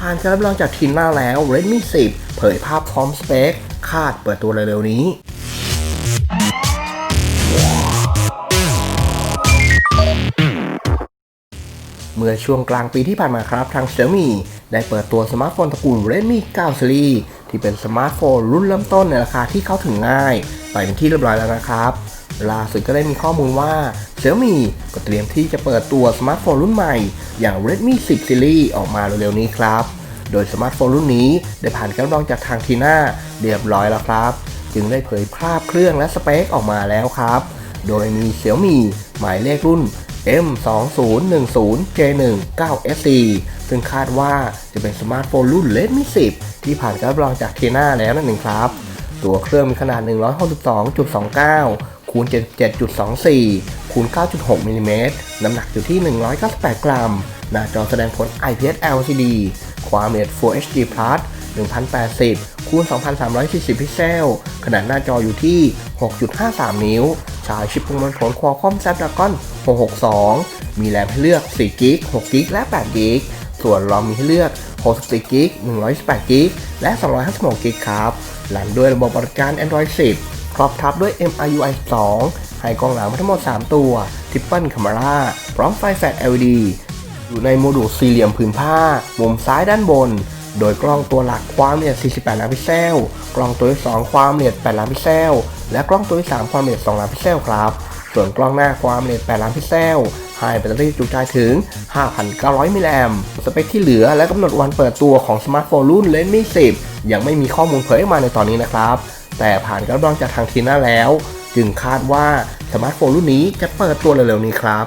ผ่านการรับรองจากทีมหน้าแล้ว Redmi 10 เผยภาพพร้อมสเปค คาดเปิดตัวเร็วๆนี้เมื่อช่วงกลางปีที่ผ่านมาครับ ทาง Xiaomi ได้เปิดตัวสมาร์ทโฟนตระกูล Redmi 9 Series ที่เป็นสมาร์ทโฟนรุ่นเริ่มต้นในราคาที่เข้าถึงง่าย ไปเป็นที่เรียบร้อยแล้วนะครับ ล่าสุดก็ได้มีข้อมูลว่า Xiaomi ก็เตรียมที่จะเปิดตัวสมาร์ทโฟนรุ่นใหม่อย่าง Redmi 10 Series ออกมาเร็วๆนี้ครับ โดยสมาร์ทโฟนรุ่นนี้ได้ผ่านการรับรองจากทางทีน่าเรียบร้อยแล้วครับ จึงได้เผยภาพเครื่องและสเปคออกมาแล้วครับ โดยมี Xiaomi หมายเลขรุ่น M2010J19SC ซึ่งคาดว่าจะเป็นสมาร์ทโฟนรุ่น Redmi 10 ที่ผ่านการรับรองจากเทน่าแล้วนั่นเองครับ ตัวเครื่องมีขนาด 162.29 คูณ 77.24 คูณ 9.6มิลิเมตรน้ำหนักอยู่ที่ 198 กรัม หน้าจอแสดงผล IPS LCD ความละเอียด Full HD Plus 1080 คูณ 2340 พิกเซล ขนาดหน้าจออยู่ที่ 6.53 นิ้ว ใช้ชิปประมวลผล Qualcomm Snapdragon 662 มีแรมให้เลือก4 g b 6 g b และ8 g b ส่วนรอมมีให้เลือก 64 g b 128 g b และ 256 g b ครับ หลังด้วยระบบบริการ Android 10 ครอบทับด้วย MIUI 2 ให้กล้องหลังทั้งหมด 3 ตัว Triple Camera พร้อมไฟแฟลช LED อยู่ในโมดูลสี่เหลี่ยมผืนผ้า มุมซ้ายด้านบน โดยกล้องตัวหลักความละเอียด 48 ล้านพิกเซล กล้องตัวที่ 2 ความละเอียด 8 ล้านพิกเซล และกล้องตัวที่ 3 ความละเอียด 2 ล้านพิกเซลครับ ส่วนกล้องหน้าความละเอียด 8 ล้านพิกเซลให้แบตเตอรี่จุใจถึง 5,900 มิลลิแอมป์สเปคที่เหลือและกำหนดวันเปิดตัวของสมาร์ทโฟนรุ่น Redmi 10 ยังไม่มีข้อมูลเผยออกมาในตอนนี้นะครับ แต่ผ่านการรับรองจากทางทีน่าแล้ว จึงคาดว่าสมาร์ทโฟนรุ่นนี้จะเปิดตัวเร็วๆนี้ครับ